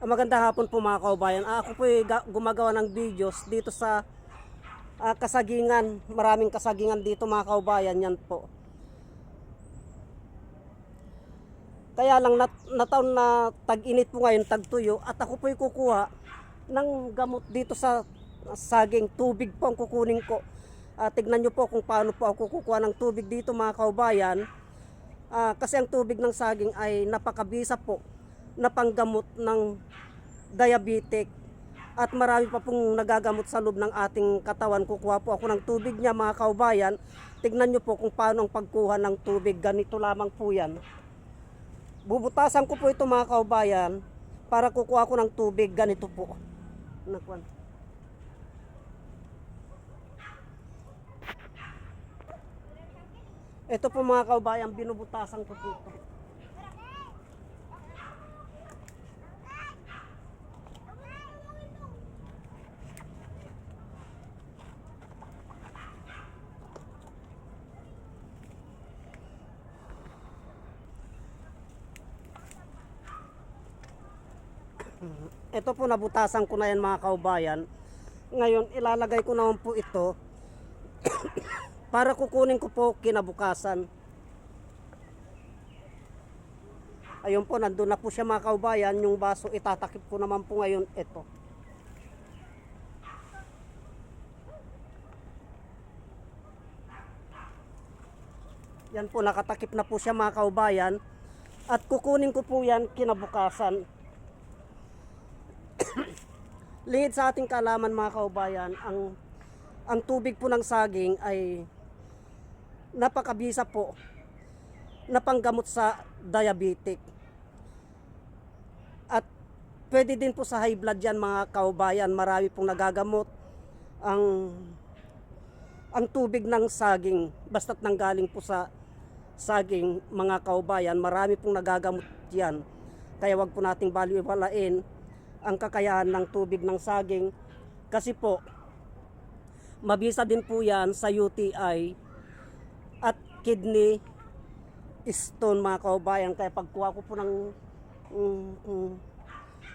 Ah, Magandang hapon po mga kaubayan. Ah, Ako po ay ga- gumagawa ng videos dito sa ah, kasagingan. Maraming kasagingan dito mga kaubayan. Yan po. Kaya lang nat nataon na tag-init po ngayon, tag-tuyo. At ako po ay kukuha ng gamot dito sa saging. Tubig po ang kukunin ko. Ah, tignan nyo po kung paano po ako kukuha ng tubig dito mga kaubayan. Ah, kasi ang tubig ng saging ay napakabisa po na panggamot ng diabetic at marami pa pong nagagamot sa loob ng ating katawan. Kukuha po ako ng tubig niya mga kaubayan. Tignan nyo po kung paano ang pagkuha ng tubig. Ganito lamang po yan. Bubutasan ko po ito mga kaubayan para kukuha ko ng tubig. Ganito po. Nakuan. Ito po mga kaubayan, binubutasan ko po ito. Ito po nabutasan ko na yan mga kaubayan. Ngayon ilalagay ko naman po ito para kukunin ko po kinabukasan. Ayun po, nandun na po siya mga kaubayan. Yung baso itatakip ko naman po ngayon ito. Yan po, nakatakip na po siya mga kaubayan. At kukunin ko po yan kinabukasan. Lingid sa ating kalaman mga kaubayan, ang ang tubig po ng saging ay napakabisa po na panggamot sa diabetic. At pwede din po sa high blood yan mga kaubayan, marami pong nagagamot ang ang tubig ng saging basta't nanggaling po sa saging mga kaubayan, marami pong nagagamot yan. Kaya wag po nating baliwalain ang kakayahan ng tubig ng saging. Kasi po mabisa din po yan sa UTI at kidney stone mga kaubayan kaya pagkuha ko po ng mm, mm,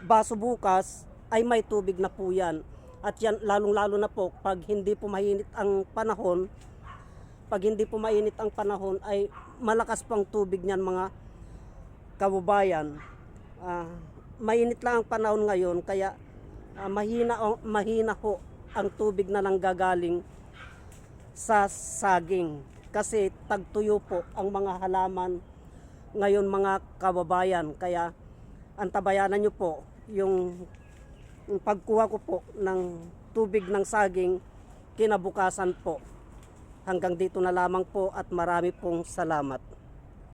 baso bukas ay may tubig na po yan. At yan lalong lalo na po pag hindi po mainit ang panahon pag hindi po mainit ang panahon ay malakas pang tubig niyan mga kababayan. Ah, mainit lang ang panahon ngayon kaya ah, mahina o- mahina ho ang tubig na nanggagaling sa saging. Kasi tagtuyo po ang mga halaman ngayon mga kababayan. Kaya antabayanan nyo po yung, yung pagkuha ko po ng tubig ng saging kinabukasan po. Hanggang dito na lamang po at marami pong salamat